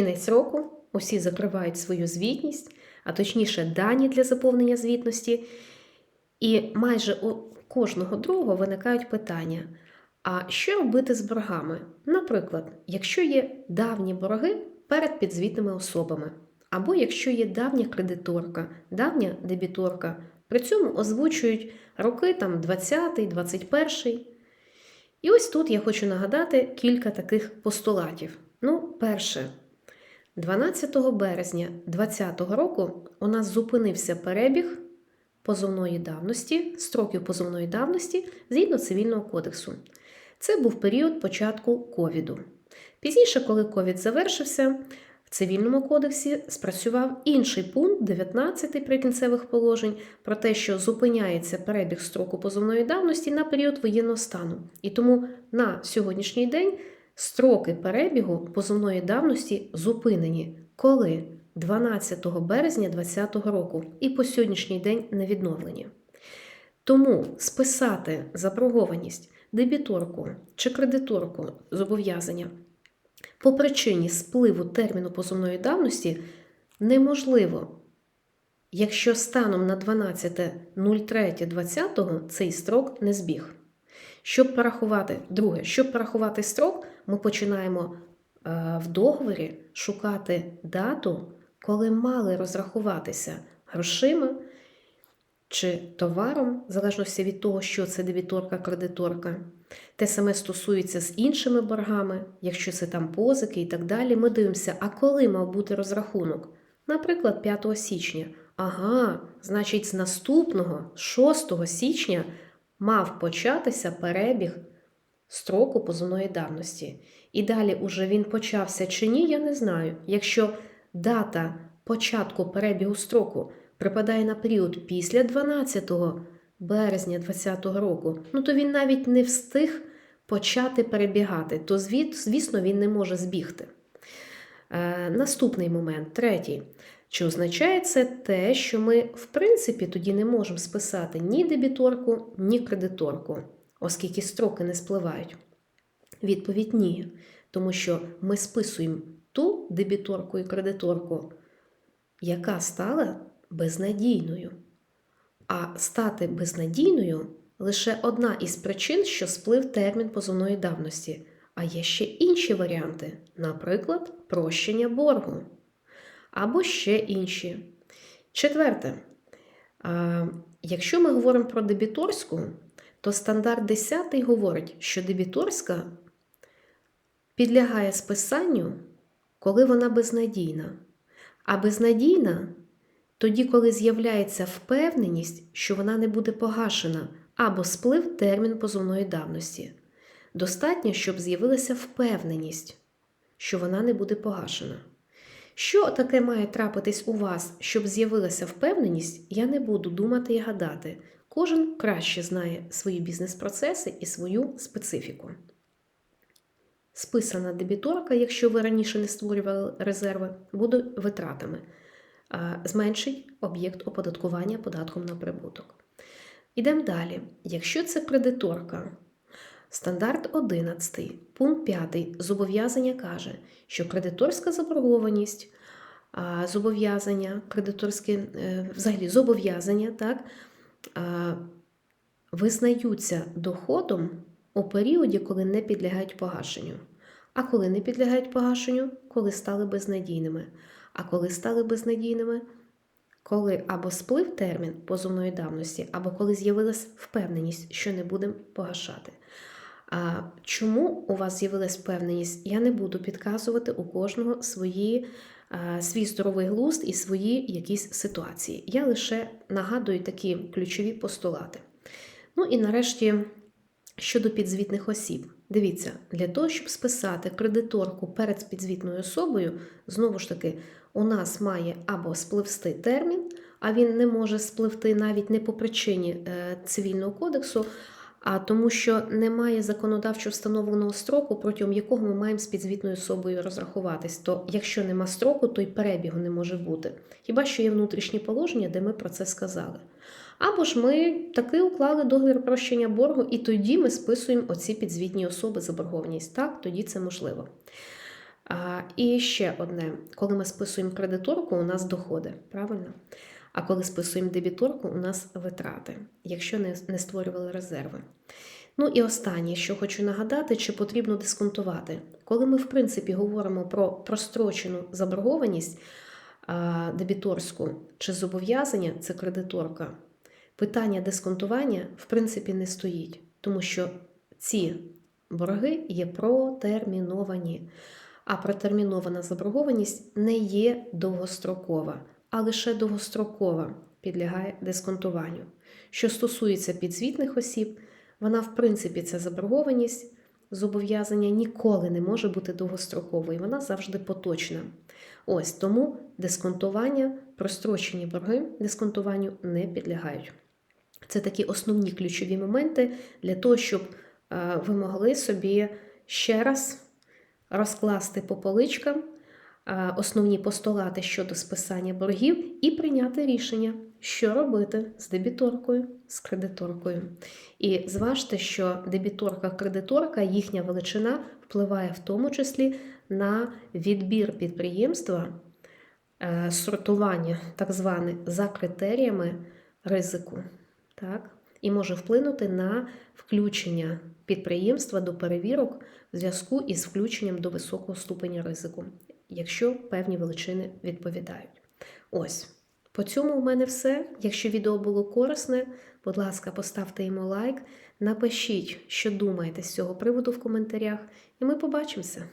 Кінець року усі закривають свою звітність, а точніше, дані для заповнення звітності. І майже у кожного другого виникають питання: а що робити з боргами? Наприклад, якщо є давні борги перед підзвітними особами, або якщо є давня кредиторка, давня дебіторка, при цьому озвучують роки там 20, 21. І ось тут я хочу нагадати кілька таких постулатів. Ну, перше, 12 березня 2020 року у нас зупинився перебіг позовної давності, строків позовної давності згідно цивільного кодексу. Це був період початку ковіду. Пізніше, коли ковід завершився, в цивільному кодексі спрацював інший пункт 19 прикінцевих положень про те, що зупиняється перебіг строку позовної давності на період воєнного стану. І тому на сьогоднішній день строки перебігу позовної давності зупинені. Коли? 12 березня 2020 року і по сьогоднішній день не відновлені. Тому списати заборгованість дебіторку чи кредиторку зобов'язання по причині спливу терміну позовної давності неможливо, якщо станом на 12.03.20 цей строк не збіг. Щоб порахувати, друге, щоб порахувати строк, ми починаємо е, в договорі шукати дату, коли мали розрахуватися грошима чи товаром, в залежності від того, що це дебіторка, кредиторка. Те саме стосується з іншими боргами, якщо це там позики і так далі. Ми дивимося, а коли мав бути розрахунок? Наприклад, 5 січня. Ага, значить, з наступного 6 січня мав початися перебіг строку позовної давності. І далі уже він почався чи ні, я не знаю. Якщо дата початку перебігу строку припадає на період після 12 березня 2020 року, ну то він навіть не встиг почати перебігати, то звісно, він не може збігти. Е, Наступний момент, третій. Чи означає це те, що ми, в принципі, тоді не можемо списати ні дебіторку, ні кредиторку, оскільки строки не спливають? Відповідь ні. Тому що ми списуємо ту дебіторку і кредиторку, яка стала безнадійною. А стати безнадійною лише одна із причин, що сплив термін позовної давності. А є ще інші варіанти, наприклад, прощення боргу. Або ще інші. Четверте, якщо ми говоримо про дебіторську, то стандарт 10 говорить, що дебіторська підлягає списанню, коли вона безнадійна. А безнадійна тоді, коли з'являється впевненість, що вона не буде погашена або сплив термін позовної давності. Достатньо, щоб з'явилася впевненість, що вона не буде погашена. Що таке має трапитись у вас, щоб з'явилася впевненість, я не буду думати і гадати. Кожен краще знає свої бізнес-процеси і свою специфіку. Списана дебіторка, якщо ви раніше не створювали резерви, буде витратами. Зменшить об'єкт оподаткування податком на прибуток. Ідемо далі. Якщо це кредиторка, стандарт 11, пункт 5 зобов'язання каже, що кредиторська заборгованість, зобов'язання, кредиторські, е, взагалі зобов'язання, так, визнаються доходом у періоді, коли не підлягають погашенню. А коли не підлягають погашенню, коли стали безнадійними. А коли стали безнадійними, коли або сплив термін позовної давності, або коли з'явилась впевненість, що не будемо погашати. Чому у вас з'явилась впевненість, я не буду підказувати у кожного свої, свій здоровий глузд і свої якісь ситуації. Я лише нагадую такі ключові постулати. Ну і нарешті щодо підзвітних осіб. Дивіться, для того, щоб списати кредиторку перед підзвітною особою, знову ж таки, у нас має або спливсти термін, а він не може спливти навіть не по причині е, цивільного кодексу, а тому, що немає законодавчо встановленого строку, протягом якого ми маємо з підзвітною особою розрахуватись. То якщо нема строку, то й перебігу не може бути. Хіба що є внутрішні положення, де ми про це сказали. Або ж ми таки уклали договір прощення боргу, і тоді ми списуємо оці підзвітні особи заборгованість. Так, тоді це можливо. А, і ще одне: коли ми списуємо кредиторку, у нас доходи, правильно? А коли списуємо дебіторку, у нас витрати, якщо не, створювали резерви. Ну і останнє, що хочу нагадати, чи потрібно дисконтувати. Коли ми, в принципі, говоримо про прострочену заборгованість дебіторську чи зобов'язання, це кредиторка, питання дисконтування, в принципі, не стоїть, тому що ці борги є протерміновані. А протермінована заборгованість не є довгострокова, а лише довгострокова підлягає дисконтуванню. Що стосується підзвітних осіб, вона, в принципі, ця заборгованість зобов'язання ніколи не може бути довгостроковою, вона завжди поточна. Ось тому дисконтування, прострочені борги дисконтуванню не підлягають. Це такі основні ключові моменти для того, щоб е, ви могли собі ще раз розкласти по поличкам основні постулати щодо списання боргів і прийняти рішення, що робити з дебіторкою, з кредиторкою. І зважте, що дебіторка-кредиторка, їхня величина впливає в тому числі на відбір підприємства, е, сортування, так зване, за критеріями ризику. Так? І може вплинути на включення підприємства до перевірок в зв'язку із включенням до високого ступеня ризику, якщо певні величини відповідають. Ось. По цьому у мене все. Якщо відео було корисне, будь ласка, поставте йому лайк, напишіть, що думаєте з цього приводу в коментарях, і ми побачимося.